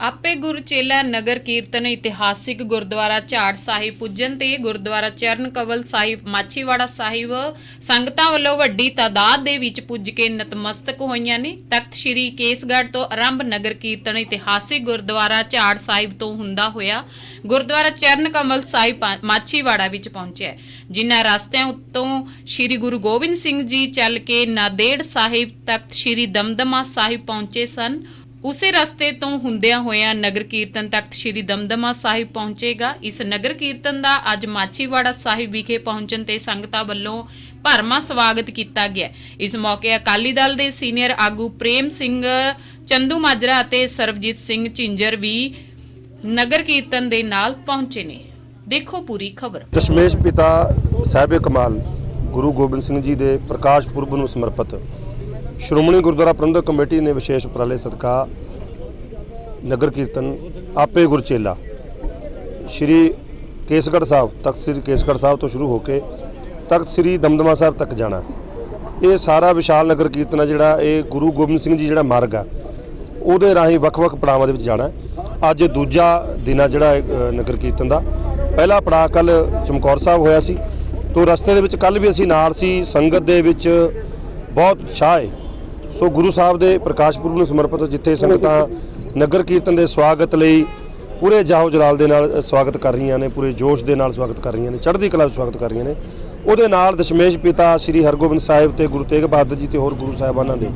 ਆਪੇ ਗੁਰਚੇਲਾ ਨਗਰ ਕੀਰਤਨ ਇਤਿਹਾਸਿਕ ਗੁਰਦੁਆਰਾ ਝਾੜ ਸਾਹਿਬ ਪੁੱਜਣ ਤੇ ਗੁਰਦੁਆਰਾ ਚਰਨ ਕਵਲ ਸਾਹਿਬ, ਮਾਛੀਵਾੜਾ ਸਾਹਿਬ ਸੰਗਤਾਂ ਵੱਲੋਂ ਵੱਡੀ ਤਾਦਾਦ ਦੇ ਵਿੱਚ ਪੁੱਜ ਕੇ ਨਤਮਸਤਕ ਹੋਈਆਂ ਨੇ। ਤਖਤ ਸ੍ਰੀ ਕੇਸਗੜ੍ਹ ਤੋਂ ਆਰੰਭ ਨਗਰ ਕੀਰਤਨ ਇਤਿਹਾਸਿਕ ਗੁਰਦੁਆਰਾ ਝਾੜ ਸਾਹਿਬ ਤੋਂ ਹੁੰਦਾ ਹੋਇਆ ਗੁਰਦੁਆਰਾ ਚਰਨ ਕਮਲ ਸਾਹਿਬ ਮਾਛੀਵਾੜਾ ਵਿੱਚ ਪਹੁੰਚਿਆ ਜਿਨ੍ਹਾਂ ਰਸਤਿਆਂ ਉੱਤੋਂ ਸ੍ਰੀ ਗੁਰੂ ਗੋਬਿੰਦ ਸਿੰਘ ਜੀ ਚੱਲ ਕੇ ਨਾਦੇੜ ਸਾਹਿਬ ਤਖਤ ਸ੍ਰੀ ਦਮਦਮਾ ਸਾਹਿਬ ਪਹੁੰਚੇ ਸਨ। ਉਸੇ ਰਸਤੇ ਤੋਂ ਹੁੰਦਿਆਂ ਹੋਇਆਂ ਨਗਰ ਕੀਰਤਨ ਤਖਤ ਸ੍ਰੀ ਦਮਦਮਾ ਸਾਹਿਬ ਪਹੁੰਚੇਗਾ। ਇਸ ਨਗਰ ਕੀਰਤਨ ਦਾ ਅੱਜ ਮਾਛੀਵਾੜਾ ਸਾਹਿਬ ਵਿਖੇ ਪਹੁੰਚਣ ਤੇ ਸੰਗਤਾਂ ਵੱਲੋਂ ਭਰਮਾ ਸਵਾਗਤ ਕੀਤਾ ਗਿਆ। ਇਸ ਮੌਕੇ ਅਕਾਲੀ ਦਲ ਦੇ ਸੀਨੀਅਰ ਆਗੂ ਪ੍ਰੇਮ ਸਿੰਘ, ਚੰਦੂ ਮਾਜਰਾ ਅਤੇ ਸਰਬਜੀਤ ਸਿੰਘ ਝਿੰਜਰ ਵੀ ਨਗਰ ਕੀਰਤਨ ਦੇ ਨਾਲ ਪਹੁੰਚੇ ਨੇ। ਦੇਖੋ ਪੂਰੀ ਖਬਰ। ਦਸ਼ਮੇਸ਼ ਪਿਤਾ ਸਾਹਿਬ ਕਮਾਲ, ਗੁਰੂ ਗੋਬਿੰਦ ਸਿੰਘ ਜੀ ਦੇ ਪ੍ਰਕਾਸ਼ ਪੁਰਬ ਨੂੰ ਸਮਰਪਿਤ ਸ਼੍ਰੋਮਣੀ ਗੁਰਦੁਆਰਾ ਪ੍ਰਬੰਧਕ ਕਮੇਟੀ ਨੇ ਵਿਸ਼ੇਸ਼ ਉਪਰਾਲੇ ਸਦਕਾ ਨਗਰ ਕੀਰਤਨ ਆਪੇ ਗੁਰਚੇਲਾ ਸ਼੍ਰੀ ਕੇਸਗੜ੍ਹ ਸਾਹਿਬ ਤਖਤ ਸ੍ਰੀ ਕੇਸਗੜ੍ਹ ਸਾਹਿਬ ਤੋਂ ਸ਼ੁਰੂ ਹੋ ਕੇ ਤਖਤ ਸ੍ਰੀ ਦਮਦਮਾ ਸਾਹਿਬ ਤੱਕ ਜਾਣਾ। ਇਹ ਸਾਰਾ ਵਿਸ਼ਾਲ ਨਗਰ ਕੀਰਤਨ ਆ ਜਿਹੜਾ ਇਹ ਗੁਰੂ ਗੋਬਿੰਦ ਸਿੰਘ ਜੀ ਜਿਹੜਾ ਮਾਰਗ ਆ ਉਹਦੇ ਰਾਹੀਂ ਵੱਖ-ਵੱਖ ਪੜਾਵਾਂ ਦੇ ਵਿੱਚ ਜਾਣਾ। ਅੱਜ ਦੂਜਾ ਦਿਨ ਆ ਜਿਹੜਾ ਇਹ, ਨਗਰ ਕੀਰਤਨ ਦਾ। ਪਹਿਲਾ ਪੜਾਅ ਕੱਲ ਚਮਕੌਰ ਸਾਹਿਬ ਹੋਇਆ ਸੀ। ਤੋਂ ਰਸਤੇ ਦੇ ਵਿੱਚ ਕੱਲ ਵੀ ਅਸੀਂ ਨਾਲ ਸੀ ਸੰਗਤ ਦੇ ਵਿੱਚ ਬਹੁਤ ਉਤਸ਼ਾਹ ਹੈ ਸੋ ਗੁਰੂ ਸਾਹਿਬ ਦੇ ਪ੍ਰਕਾਸ਼ ਪੁਰਬ ਨੂੰ ਸਮਰਪਿਤ ਜਿੱਥੇ ਸੰਗਤਾਂ ਨਗਰ ਕੀਰਤਨ ਦੇ ਸਵਾਗਤ ਲਈ ਪੂਰੇ ਜਾਹੋ ਜਲਾਲ ਦੇ ਨਾਲ ਸਵਾਗਤ ਕਰ ਰਹੀਆਂ ਨੇ, ਪੂਰੇ ਜੋਸ਼ ਦੇ ਨਾਲ ਸਵਾਗਤ ਕਰ ਰਹੀਆਂ ਨੇ, ਚੜ੍ਹਦੀ ਕਲਾ ਵਿੱਚ ਸਵਾਗਤ ਕਰ ਰਹੀਆਂ ਨੇ। ਉਹਦੇ ਨਾਲ ਦਸ਼ਮੇਸ਼ ਪਿਤਾ ਸ੍ਰੀ ਹਰਗੋਬਿੰਦ ਸਾਹਿਬ ਤੇ ਗੁਰੂ ਤੇਗ ਬਹਾਦਰ ਜੀ ਤੇ ਹੋਰ ਗੁਰੂ ਸਾਹਿਬਾਨਾਂ ਦੇ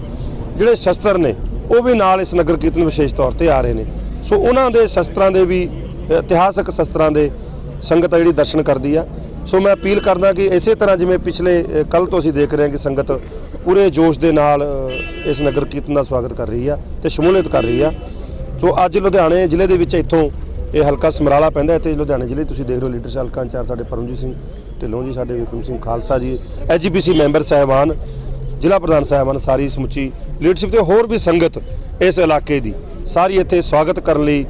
ਜਿਹੜੇ ਸ਼ਸਤਰ ਨੇ, ਉਹ ਵੀ ਨਾਲ ਇਸ ਨਗਰ ਕੀਰਤਨ ਵਿਸ਼ੇਸ਼ ਤੌਰ ਤੇ ਆ ਰਹੇ ਨੇ। ਸੋ ਉਹਨਾਂ ਦੇ ਸ਼ਸਤਰਾਂ ਦੇ ਵੀ ਇਤਿਹਾਸਕ ਸ਼ਸਤਰਾਂ ਦੇ ਸੰਗਤ ਆ ਜਿਹੜੀ ਦਰਸ਼ਨ ਕਰਦੀ ਆ। ਸੋ ਮੈਂ ਅਪੀਲ ਕਰਦਾ ਕਿ ਇਸੇ ਤਰ੍ਹਾਂ ਜਿਵੇਂ ਪਿਛਲੇ ਕੱਲ ਤੋਂ ਅਸੀਂ ਦੇਖ ਰਹੇ ਹਾਂ ਕਿ ਸੰਗਤ ਪੂਰੇ ਜੋਸ਼ ਦੇ ਨਾਲ ਇਸ ਨਗਰ ਕੀਰਤਨ ਦਾ ਸਵਾਗਤ ਕਰ ਰਹੀ ਆ ਤੇ ਸ਼ਮੂਲੀਅਤ ਕਰ ਰਹੀ ਆ। ਸੋ ਅੱਜ ਲੁਧਿਆਣੇ ਜ਼ਿਲ੍ਹੇ ਦੇ ਵਿੱਚ ਇੱਥੋਂ ਇਹ ਹਲਕਾ ਸਮਰਾਲਾ ਪੈਂਦਾ ਇੱਥੇ ਲੁਧਿਆਣੇ ਜ਼ਿਲ੍ਹੇ ਤੁਸੀਂ ਦੇਖ ਰਹੇ ਹੋ ਲੀਡਰਸ਼ ਹਲਕਾ ਇੰਚਾਰਜ ਸਾਡੇ ਪਰਮਜੀਤ ਸਿੰਘ ਢਿੱਲੋਂ ਜੀ, ਸਾਡੇ ਵਿਕਰਮ ਸਿੰਘ ਖਾਲਸਾ ਜੀ ਐਜੀਪੀਸੀ ਮੈਂਬਰ ਸਾਹਿਬਾਨ, ਜ਼ਿਲ੍ਹਾ ਪ੍ਰਧਾਨ ਸਾਹਿਬਾਨ ਸਾਰੀ ਸਮੁੱਚੀ ਲੀਡਰਸ਼ਿਪ ਤੇ ਹੋਰ ਵੀ ਸੰਗਤ ਇਸ ਇਲਾਕੇ ਦੀ ਸਾਰੀ ਇੱਥੇ ਸਵਾਗਤ ਕਰਨ ਲਈ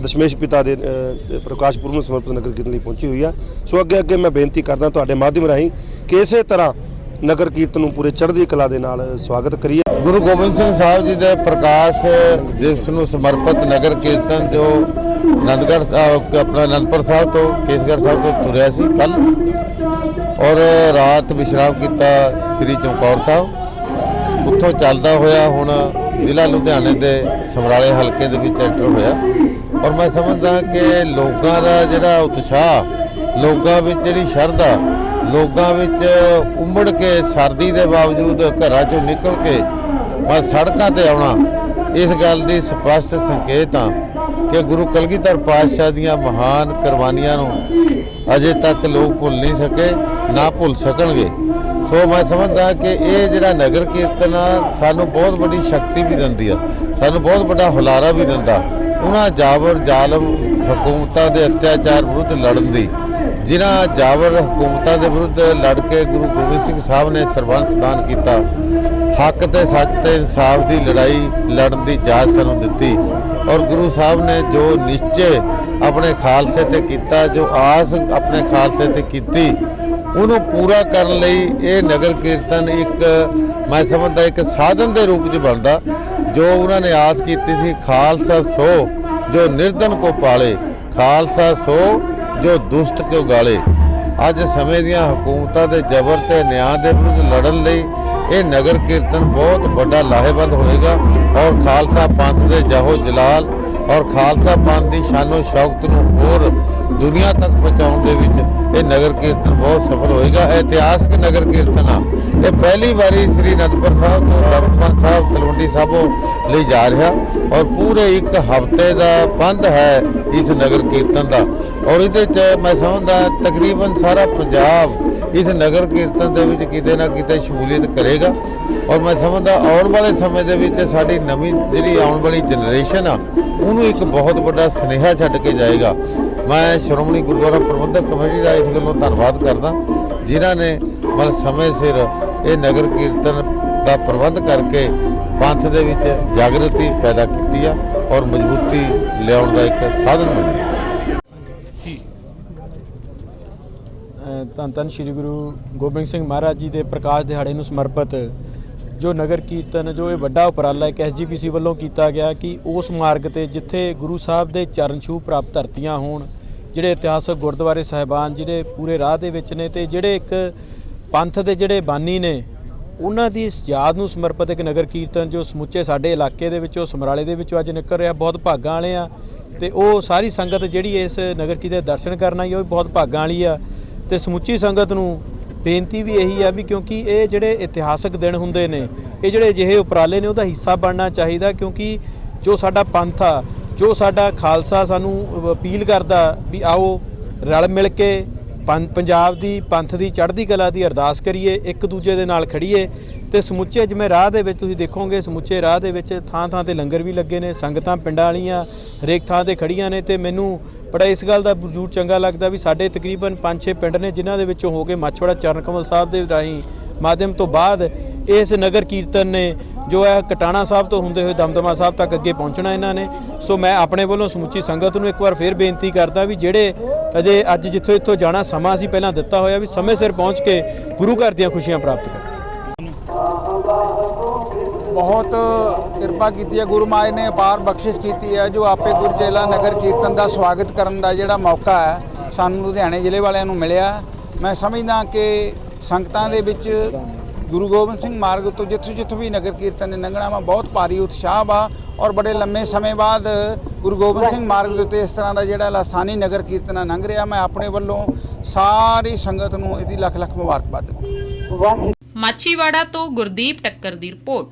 ਦਸ਼ਮੇਸ਼ ਪਿਤਾ ਦੇ ਅ, ਪ੍ਰਕਾਸ਼ ਪੁਰਬ ਨੂੰ ਸਮਰਪਿਤ ਨਗਰ ਕੀਰਤਨ ਲਈ ਪਹੁੰਚੀ ਹੋਈ ਆ। ਸੋ ਅੱਗੇ ਅੱਗੇ ਮੈਂ ਬੇਨਤੀ ਕਰਦਾ ਤੁਹਾਡੇ ਮਾਧਿਅਮ ਰਾਹੀਂ ਕਿ ਇਸੇ ਤਰ੍ਹਾਂ ਨਗਰ ਕੀਰਤਨ ਨੂੰ ਪੂਰੇ ਚੜ੍ਹਦੀ ਕਲਾ ਦੇ ਨਾਲ ਸਵਾਗਤ ਕਰੀਏ। ਗੁਰੂ ਗੋਬਿੰਦ ਸਿੰਘ ਸਾਹਿਬ ਜੀ ਦੇ ਪ੍ਰਕਾਸ਼ ਦਿਵਸ ਨੂੰ ਸਮਰਪਿਤ ਨਗਰ ਕੀਰਤਨ ਜੋ ਨੰਦਗੜ੍ਹ ਆਪਣਾ ਅਨੰਦਪੁਰ ਸਾਹਿਬ ਤੋਂ ਕੇਸਗੜ੍ਹ ਸਾਹਿਬ ਤੋਂ ਤੁਰਿਆ ਸੀ ਕੱਲ ਔਰ ਰਾਤ ਵਿਸ਼ਰਾਮ ਕੀਤਾ ਸ੍ਰੀ ਚਮਕੌਰ ਸਾਹਿਬ। ਉੱਥੋਂ ਚੱਲਦਾ ਹੋਇਆ ਹੁਣ ਜ਼ਿਲ੍ਹਾ ਲੁਧਿਆਣੇ ਦੇ ਸਮਰਾਲੇ ਹਲਕੇ ਦੇ ਵਿੱਚ ਐਂਟਰ ਹੋਇਆ। ਔਰ ਮੈਂ ਸਮਝਦਾ ਕਿ ਲੋਕਾਂ ਦਾ ਜਿਹੜਾ ਉਤਸ਼ਾਹ, ਲੋਕਾਂ ਵਿੱਚ ਜਿਹੜੀ ਸ਼ਰਧਾ, ਲੋਕਾਂ ਵਿੱਚ ਉਮੜ ਕੇ ਸਰਦੀ ਦੇ ਬਾਵਜੂਦ ਘਰਾਂ ਚੋਂ ਨਿਕਲ ਕੇ ਮੈਂ ਸੜਕਾਂ ਤੇ ਆਉਣਾ, ਇਸ ਗੱਲ ਦੀ ਸਪਸ਼ਟ ਸੰਕੇਤ ਆ ਕਿ ਗੁਰੂ ਕਲਗੀਧਰ ਪਾਤਸ਼ਾਹ ਦੀਆਂ ਮਹਾਨ ਕੁਰਬਾਨੀਆਂ ਨੂੰ ਅਜੇ ਤੱਕ ਲੋਕ ਭੁੱਲ ਨਹੀਂ ਸਕੇ, ਨਾ ਭੁੱਲ ਸਕਣਗੇ। ਸੋ ਮੈਂ ਸਮਝਦਾ ਕਿ ਇਹ ਜਿਹੜਾ ਨਗਰ ਕੀਰਤਨ ਆ, ਸਾਨੂੰ ਬਹੁਤ ਵੱਡੀ ਸ਼ਕਤੀ ਵੀ ਦਿੰਦੀ ਆ, ਸਾਨੂੰ ਬਹੁਤ ਵੱਡਾ ਹੁਲਾਰਾ ਵੀ ਦਿੰਦਾ। ਉਹਨਾਂ ਜਾਬਰ ਜ਼ਾਲਮ ਹਕੂਮਤਾਂ ਦੇ ਅਤਿਆਚਾਰ ਵਿਰੁੱਧ ਲੜਨ ਦੀ, ਜਿਨ੍ਹਾਂ ਜਾਬਰ ਹਕੂਮਤਾਂ ਦੇ ਵਿਰੁੱਧ ਲੜ ਕੇ ਗੁਰੂ ਗੋਬਿੰਦ ਸਿੰਘ ਸਾਹਿਬ ਨੇ ਸਰਬੰਸ ਦਾਨ ਕੀਤਾ, ਹੱਕ ਤੇ ਸੱਚ ਤੇ ਇਨਸਾਫ ਦੀ ਲੜਾਈ ਲੜਨ ਦੀ ਜਾਚ ਸਾਨੂੰ ਦਿੱਤੀ ਔਰ ਗੁਰੂ ਸਾਹਿਬ ਨੇ ਜੋ ਨਿਸ਼ਚੇ ਆਪਣੇ ਖਾਲਸੇ ਤੇ ਕੀਤਾ, ਜੋ ਆਸ ਆਪਣੇ ਖਾਲਸੇ ਤੇ ਕੀਤੀ, ਉਹਨੂੰ ਪੂਰਾ ਕਰਨ ਲਈ ਇਹ ਨਗਰ ਕੀਰਤਨ ਇੱਕ ਮੈਂ ਸਮਝਦਾ ਇੱਕ ਸਾਧਨ ਦੇ ਰੂਪ 'ਚ ਬਣਦਾ ਜੋ ਉਹਨਾਂ ਨੇ ਆਸ ਕੀਤੀ ਸੀ, ਖਾਲਸਾ ਸੋ, ਜੋ ਨਿਰਧਨ ਕੋ ਪਾਲੇ, ਖਾਲਸਾ ਸੋ, ਜੋ ਦੁਸ਼ਟ ਕੋ ਗਾਲੇ। ਅੱਜ ਸਮੇਂ ਦੀਆਂ ਹਕੂਮਤਾਂ ਦੇ ਜ਼ਬਰ ਤੇ ਨਿਆਂ ਦੇ ਵਿਰੁੱਧ ਲੜਨ ਲਈ ਇਹ ਨਗਰ ਕੀਰਤਨ ਬਹੁਤ ਵੱਡਾ ਲਾਹੇਵੰਦ ਹੋਏਗਾ ਔਰ ਖਾਲਸਾ ਪੰਥ ਦੇ ਜਾਹੋ ਜਲਾਲ ਔਰ ਖਾਲਸਾ ਪੰਥ ਦੀ ਸ਼ਾਨੋ ਸ਼ੌਕਤ ਨੂੰ ਹੋਰ ਦੁਨੀਆ ਤੱਕ ਪਹੁੰਚਾਉਣ ਦੇ ਵਿੱਚ ਇਹ ਨਗਰ ਕੀਰਤਨ ਬਹੁਤ ਸਫਲ ਹੋਏਗਾ। ਇਹ ਇਤਿਹਾਸਕ ਨਗਰ ਕੀਰਤਨ। ਆ ਇਹ ਪਹਿਲੀ ਵਾਰੀ ਸ੍ਰੀ ਅਨੰਦਪੁਰ ਸਾਹਿਬ ਤੋਂ ਦਮਦਮਾ ਸਾਹਿਬ ਤਲਵੰਡੀ ਲਈ ਜਾ ਰਿਹਾ ਔਰ ਪੂਰੇ ਇੱਕ ਹਫ਼ਤੇ ਦਾ ਬੰਦ ਹੈ ਇਸ ਨਗਰ ਕੀਰਤਨ ਦਾ। ਔਰ ਇਹਦੇ ਚ ਮੈਂ ਸਮਝਦਾ ਤਕਰੀਬਨ ਸਾਰਾ ਪੰਜਾਬ ਇਸ ਨਗਰ ਕੀਰਤਨ ਦੇ ਵਿੱਚ ਕਿਤੇ ਨਾ ਕਿਤੇ ਸ਼ਮੂਲੀਅਤ ਕਰੇਗਾ। ਔਰ ਮੈਂ ਸਮਝਦਾ ਆਉਣ ਵਾਲੇ ਸਮੇਂ ਦੇ ਵਿੱਚ ਸਾਡੀ ਨਵੀਂ ਜਿਹੜੀ ਆਉਣ ਵਾਲੀ ਜਨਰੇਸ਼ਨ ਆ, ਉਹਨੂੰ ਇੱਕ ਬਹੁਤ ਵੱਡਾ ਸੁਨੇਹਾ ਛੱਡ ਕੇ ਜਾਏਗਾ। ਮੈਂ ਸ਼੍ਰੋਮਣੀ ਗੁਰਦੁਆਰਾ ਪ੍ਰਬੰਧਕ ਕਮੇਟੀ ਦਾ ਇਸ ਗੱਲੋਂ ਧੰਨਵਾਦ ਕਰਦਾ, ਜਿਨ੍ਹਾਂ ਨੇ ਮਨ ਸਮੇਂ ਸਿਰ ਇਹ ਨਗਰ ਕੀਰਤਨ ਦਾ ਪ੍ਰਬੰਧ ਕਰਕੇ ਪੰਥ ਦੇ ਵਿੱਚ ਜਾਗਰਤੀ ਪੈਦਾ ਕੀਤੀ ਆ ਔਰ ਮਜ਼ਬੂਤੀ ਲਿਆਉਣ ਦਾ ਇੱਕ ਸਾਧਨ ਬਣਿਆ ਅ, ਧੰਨ ਧੰਨ ਸ੍ਰੀ ਗੁਰੂ ਗੋਬਿੰਦ ਸਿੰਘ ਮਹਾਰਾਜ ਜੀ ਦੇ ਪ੍ਰਕਾਸ਼ ਦਿਹਾੜੇ ਨੂੰ ਸਮਰਪਿਤ ਜੋ ਨਗਰ ਕੀਰਤਨ ਜੋ ਇਹ ਵੱਡਾ ਉਪਰਾਲਾ ਇੱਕ ਐਸਜੀਪੀਸੀ ਵੱਲੋਂ ਕੀਤਾ ਗਿਆ ਕਿ ਉਸ ਮਾਰਗ ਤੇ ਜਿੱਥੇ ਗੁਰੂ ਸਾਹਿਬ ਦੇ ਚਰਨ ਛੂਹ ਪ੍ਰਾਪਤ ਧਰਤੀਆਂ ਹੋਣ ਜਿਹੜੇ ਇਤਿਹਾਸਕ ਗੁਰਦੁਆਰੇ ਸਾਹਿਬਾਨ ਜਿਹੜੇ ਪੂਰੇ ਰਾਹ ਦੇ ਵਿੱਚ ਨੇ ਤੇ ਜਿਹੜੇ ਇੱਕ ਪੰਥ ਦੇ ਜਿਹੜੇ ਬਾਨੀ ਨੇ ਉਹਨਾਂ ਦੀ ਯਾਦ ਨੂੰ ਸਮਰਪਿਤ ਇੱਕ ਨਗਰ ਕੀਰਤਨ ਜੋ ਸਮੁੱਚੇ ਸਾਡੇ ਇਲਾਕੇ ਦੇ ਵਿੱਚੋਂ ਸਮਰਾਲੇ ਦੇ ਵਿੱਚੋਂ ਅੱਜ ਨਿਕਲ ਰਿਹਾ, ਬਹੁਤ ਭਾਗਾਂ ਵਾਲੇ ਆ। ਤੇ ਉਹ ਸਾਰੀ ਸੰਗਤ ਜਿਹੜੀ ਇਸ ਨਗਰ ਕੀਰਤਨ ਦੇ ਦਰਸ਼ਨ ਕਰਨ ਆਈ, ਉਹ ਵੀ ਬਹੁਤ ਭਾਗਾਂ ਵਾਲੀ ਆ। ਤੇ ਸਮੁੱਚੀ ਸੰਗਤ ਨੂੰ ਬੇਨਤੀ ਵੀ ਇਹੀ ਆ ਵੀ ਕਿਉਂਕਿ ਇਹ ਜਿਹੜੇ ਇਤਿਹਾਸਕ ਦਿਨ ਹੁੰਦੇ ਨੇ, ਇਹ ਜਿਹੜੇ ਅਜਿਹੇ ਉਪਰਾਲੇ ਨੇ, ਉਹਦਾ ਹਿੱਸਾ ਬਣਨਾ ਚਾਹੀਦਾ ਕਿਉਂਕਿ ਜੋ ਸਾਡਾ ਪੰਥ ਆ, ਜੋ ਸਾਡਾ ਖਾਲਸਾ ਸਾਨੂੰ ਅਪੀਲ ਕਰਦਾ ਵੀ ਆਓ ਰਲ ਮਿਲ ਕੇ ਪੰਜਾਬ ਦੀ ਪੰਥ ਦੀ, ਚੜ੍ਹਦੀ ਕਲਾ ਦੀ ਅਰਦਾਸ ਕਰੀਏ, ਇੱਕ ਦੂਜੇ ਦੇ ਨਾਲ ਖੜੀਏ ਤੇ ਸਮੁੱਚੇ ਜਿਵੇਂ ਰਾਹ ਦੇ ਵਿੱਚ ਤੁਸੀਂ ਦੇਖੋਗੇ, ਸਮੁੱਚੇ ਰਾਹ ਦੇ ਵਿੱਚ ਥਾਂ ਥਾਂ ਤੇ ਲੰਗਰ ਵੀ ਲੱਗੇ ਨੇ, ਸੰਗਤਾਂ ਪਿੰਡਾਂ ਵਾਲੀਆਂ ਹਰੇਕ ਥਾਂ ਤੇ ਖੜੀਆਂ ਨੇ ਤੇ ਮੈਨੂੰ ਬੜਾ ਇਸ ਗੱਲ ਦਾ ਜ਼ਰੂਰ ਚੰਗਾ ਲੱਗਦਾ ਵੀ ਸਾਡੇ ਤਕਰੀਬਨ 5-6 ਪਿੰਡ ਨੇ ਜਿਨ੍ਹਾਂ ਦੇ ਵਿੱਚੋਂ ਹੋ ਕੇ ਮਾਛਵਾੜਾ ਚਰਨ ਕਮਲ ਸਾਹਿਬ ਦੇ ਰਾਹੀਂ ਮਾਧਿਅਮ ਤੋਂ ਬਾਅਦ ਇਸ ਨਗਰ ਕੀਰਤਨ ਨੇ ਜੋ ਹੈ ਕਟਾਣਾ ਸਾਹਿਬ ਤੋਂ ਹੁੰਦੇ ਹੋਏ ਦਮਦਮਾ ਸਾਹਿਬ ਤੱਕ ਅੱਗੇ ਪਹੁੰਚਣਾ ਇਹਨਾਂ ਨੇ। ਸੋ ਮੈਂ ਆਪਣੇ ਵੱਲੋਂ ਸਮੁੱਚੀ ਸੰਗਤ ਨੂੰ ਇੱਕ ਵਾਰ ਫੇਰ ਬੇਨਤੀ ਕਰਦਾ ਵੀ ਜਿਹੜੇ ਅਜੇ ਅੱਜ ਜਿੱਥੋਂ ਇੱਥੋਂ ਜਾਣਾ ਸਮਾਂ ਅਸੀਂ ਪਹਿਲਾਂ ਦਿੱਤਾ ਹੋਇਆ ਵੀ ਸਮੇਂ ਸਿਰ ਪਹੁੰਚ ਕੇ ਗੁਰੂ ਘਰ ਦੀਆਂ ਖੁਸ਼ੀਆਂ ਪ੍ਰਾਪਤ ਕਰਨ। ਬਹੁਤ ਕਿਰਪਾ ਕੀਤੀ ਹੈ। ਗੁਰੂ ਮਾਈ ਨੇ ਅਪਾਰ ਬਖਸ਼ਿਸ਼ ਕੀਤੀ ਹੈ ਜੋ ਆਪੇ ਗੁਰਚੇਲਾ ਨਗਰ ਕੀਰਤਨ ਦਾ ਸਵਾਗਤ ਕਰਨ ਦਾ ਜਿਹੜਾ ਮੌਕਾ ਹੈ, ਸਾਨੂੰ ਲੁਧਿਆਣੇ ਜ਼ਿਲ੍ਹੇ ਵਾਲਿਆਂ ਨੂੰ ਮਿਲਿਆ। ਮੈਂ ਸਮਝਦਾ ਕਿ ਸੰਗਤਾਂ ਦੇ ਵਿੱਚ ਗੁਰੂ ਗੋਬਿੰਦ ਸਿੰਘ ਮਾਰਗ ਤੋਂ ਜਿੱਥੋਂ ਜਿੱਥੋਂ ਵੀ ਨਗਰ ਕੀਰਤਨ ਨੇ ਲੰਘਣਾ ਵਾ, ਬਹੁਤ ਭਾਰੀ ਉਤਸ਼ਾਹ ਵਾ ਔਰ ਬੜੇ ਲੰਮੇ ਸਮੇਂ ਬਾਅਦ ਗੁਰੂ ਗੋਬਿੰਦ ਸਿੰਘ ਮਾਰਗ ਦੇ ਉੱਤੇ ਇਸ ਤਰ੍ਹਾਂ ਦਾ ਜਿਹੜਾ ਲਾਸਾਨੀ ਨਗਰ ਕੀਰਤਨ ਆ ਲੰਘ ਰਿਹਾ। ਮੈਂ ਆਪਣੇ ਵੱਲੋਂ ਸਾਰੀ ਸੰਗਤ ਨੂੰ ਇਹਦੀ ਲੱਖ ਲੱਖ ਮੁਬਾਰਕਬਾਦ ਦਿੰਦਾ। ਮਾਛੀਵਾੜਾ ਤੋਂ ਗੁਰਦੀਪ ਟੱਕਰ ਦੀ ਰਿਪੋਰਟ।